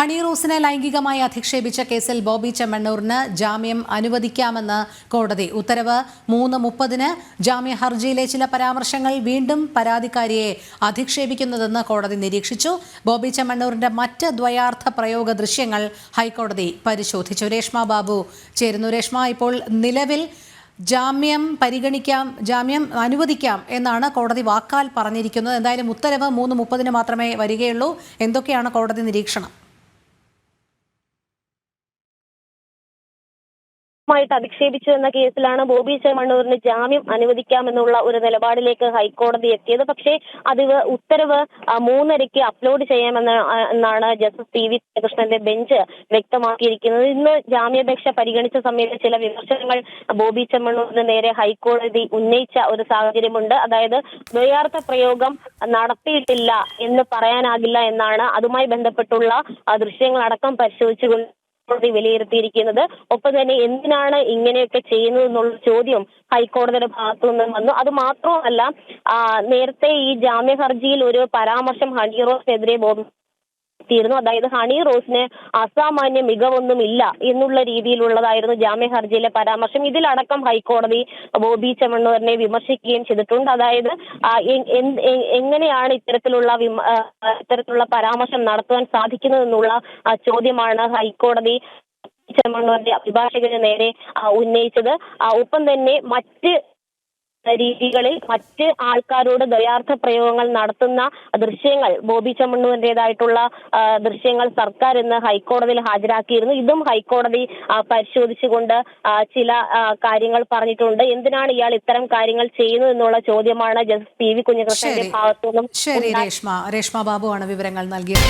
Honey റോസിനെ ലൈംഗികമായി അധിക്ഷേപിച്ച കേസിൽ ബോബി ചെമ്മണ്ണൂറിന് ജാമ്യം അനുവദിക്കാമെന്ന് കോടതി ഉത്തരവ്. മൂന്ന് മുപ്പതിന് ജാമ്യ ഹർജിയിലെ ചില പരാമർശങ്ങൾ വീണ്ടും പരാതിക്കാരിയെ അധിക്ഷേപിക്കുന്നതെന്ന് കോടതി നിരീക്ഷിച്ചു. ബോബി ചെമ്മണ്ണൂറിന്റെ മറ്റ് ദ്വയാർത്ഥ പ്രയോഗ ദൃശ്യങ്ങൾ ഹൈക്കോടതി പരിശോധിച്ചു. രേഷ്മ ബാബു ചേരുന്നു. രേഷ്മ ഇപ്പോൾ നിലവിൽ ജാമ്യം പരിഗണിക്കാം ജാമ്യം അനുവദിക്കാം എന്നാണ് കോടതി വാക്കാൽ പറഞ്ഞിരിക്കുന്നത്. എന്തായാലും ഉത്തരവ് മൂന്ന് മുപ്പതിന് മാത്രമേ വരികയുള്ളൂ. എന്തൊക്കെയാണ് കോടതി നിരീക്ഷണം? മായിട്ട് അധിക്ഷേപിച്ചു എന്ന കേസിലാണ് ബോബി ജെ മണ്ണൂരിന് ജാമ്യം അനുവദിക്കാമെന്നുള്ള ഒരു നിലപാടിലേക്ക് ഹൈക്കോടതി എത്തിയത്. പക്ഷേ അത് ഉത്തരവ് മൂന്നരയ്ക്ക് അപ്ലോഡ് ചെയ്യാമെന്ന് എന്നാണ് ജസ്റ്റിസ് പി വി കൃഷ്ണന്റെ ബെഞ്ച് വ്യക്തമാക്കിയിരിക്കുന്നത്. ഇന്ന് ജാമ്യാപേക്ഷ പരിഗണിച്ച സമയത്ത് ചില വിമർശനങ്ങൾ ബോബി ചെമ്മണ്ണൂരിന് നേരെ ഹൈക്കോടതി ഉന്നയിച്ച ഒരു സാഹചര്യമുണ്ട്. അതായത് ദ്വയാർത്ഥ പ്രയോഗം നടത്തിയിട്ടില്ല എന്ന് പറയാനാകില്ല എന്നാണ് അതുമായി ബന്ധപ്പെട്ടുള്ള ദൃശ്യങ്ങളടക്കം പരിശോധിച്ചുകൊണ്ട് കോടതി വിലയിരുത്തിയിരിക്കുന്നത്. ഒപ്പം തന്നെ എന്തിനാണ് ഇങ്ങനെയൊക്കെ ചെയ്യുന്നത് എന്നുള്ള ചോദ്യം ഹൈക്കോടതിയുടെ ഭാഗത്തു നിന്നും വന്നു. അത് മാത്രമല്ല നേരത്തെ ഈ ജാമ്യ ഹർജിയിൽ ഒരു പരാമർശം ഹണി റോസിനെതിരെ ത്തിയിരുന്നു അതായത് ഹണി റോസിന് അസാമാന്യ മികവൊന്നും ഇല്ല എന്നുള്ള രീതിയിലുള്ളതായിരുന്നു ജാമ്യ ഹർജിയിലെ പരാമർശം. ഇതിലടക്കം ഹൈക്കോടതി ബോബി ചെമ്മണ്ണൂരിനെ വിമർശിക്കുകയും ചെയ്തിട്ടുണ്ട്. അതായത് എങ്ങനെയാണ് ഇത്തരത്തിലുള്ള ഇത്തരത്തിലുള്ള പരാമർശം നടത്തുവാൻ സാധിക്കുന്നതെന്നുള്ള ചോദ്യമാണ് ഹൈക്കോടതി ചെമ്മണ്ണൂരിന്റെ അഭിഭാഷകന് നേരെ ഉന്നയിച്ചത്. ഒപ്പം തന്നെ മറ്റ് രീതികളിൽ മറ്റ് ആൾക്കാരോട് ദയാർത്ഥ പ്രയോഗങ്ങൾ നടത്തുന്ന ദൃശ്യങ്ങൾ ബോബി ചെമ്മണ്ണൂരിന്റെതായിട്ടുള്ള ദൃശ്യങ്ങൾ സർക്കാർ ഇന്ന് ഹൈക്കോടതിയിൽ ഹാജരാക്കിയിരുന്നു. ഇതും ഹൈക്കോടതി പരിശോധിച്ചുകൊണ്ട് ചില കാര്യങ്ങൾ പറഞ്ഞിട്ടുണ്ട്. എന്തിനാണ് ഇയാൾ ഇത്തരം കാര്യങ്ങൾ ചെയ്യുന്നു എന്നുള്ള ചോദ്യമാണ് ജസ്റ്റിസ് പി വി കുഞ്ഞികൃഷ്ണന്റെ. ഭാഗത്തു നിന്നും ശരി രേഷ്മ. രേഷ്മ ബാബു ആണ് വിവരങ്ങൾ നൽകിയത്.